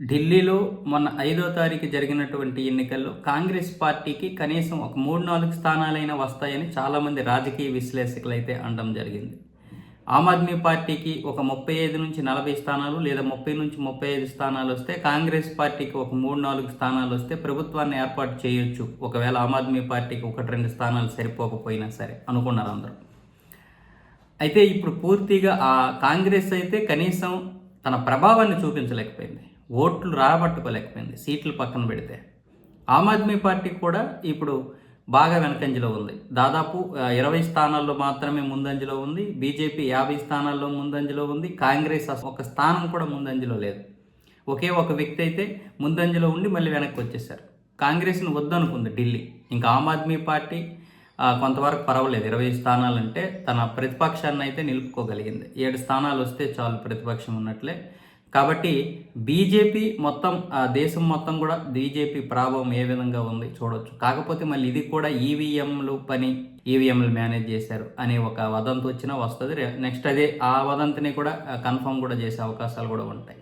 ఢిల్లీలో మొన్న ఐదో తారీఖు జరిగినటువంటి ఎన్నికల్లో కాంగ్రెస్ పార్టీకి కనీసం ఒక మూడు నాలుగు స్థానాలైనా వస్తాయని చాలామంది రాజకీయ విశ్లేషకులు అయితే అనడం జరిగింది. ఆమ్ ఆద్మీ పార్టీకి ఒక ముప్పై ఐదు నుంచి నలభై స్థానాలు లేదా ముప్పై నుంచి ముప్పై ఐదు స్థానాలు వస్తే కాంగ్రెస్ పార్టీకి ఒక మూడు నాలుగు స్థానాలు వస్తే ప్రభుత్వాన్ని ఏర్పాటు చేయొచ్చు. ఒకవేళ ఆమ్ ఆద్మీ పార్టీకి ఒకటి రెండు స్థానాలు సరిపోకపోయినా సరే అనుకున్నారు అందరూ. అయితే ఇప్పుడు పూర్తిగా ఆ కాంగ్రెస్ అయితే కనీసం తన ప్రభావాన్ని చూపించలేకపోయింది. ఓట్లు రాబట్టుకోలేకపోయింది సీట్లు పక్కన పెడితే. ఆమ్ ఆద్మీ పార్టీ కూడా ఇప్పుడు బాగా వెనకంజలో ఉంది. దాదాపు ఇరవై స్థానాల్లో మాత్రమే ముందంజలో ఉంది. బీజేపీ యాభై స్థానాల్లో ముందంజలో ఉంది. కాంగ్రెస్ ఒక స్థానం కూడా ముందంజలో లేదు. ఒకే ఒక వ్యక్తి అయితే ముందంజలో ఉండి మళ్ళీ వెనక్కి వచ్చేసారు కాంగ్రెస్ను వద్దనుకుంది ఢిల్లీ. ఇంకా ఆమ్ ఆద్మీ పార్టీ కొంతవరకు పర్వాలేదు. ఇరవై స్థానాలంటే తన ప్రతిపక్షాన్ని అయితే నిలుపుకోగలిగింది. ఏడు స్థానాలు వస్తే చాలు ప్రతిపక్షం ఉన్నట్లే. కాబట్టి బీజేపీ మొత్తం ఆ దేశం మొత్తం కూడా బీజేపీ ప్రభావం ఏ విధంగా ఉంది చూడొచ్చు. కాకపోతే మళ్ళీ ఇది కూడా ఈవీఎంలు పని ఈవీఎంలు మేనేజ్ చేశారు అనే ఒక వదంతి వచ్చినా వస్తుంది. నెక్స్ట్ అదే ఆ వదంతిని కూడా కన్ఫర్మ్ కూడా చేసే అవకాశాలు కూడా ఉంటాయి.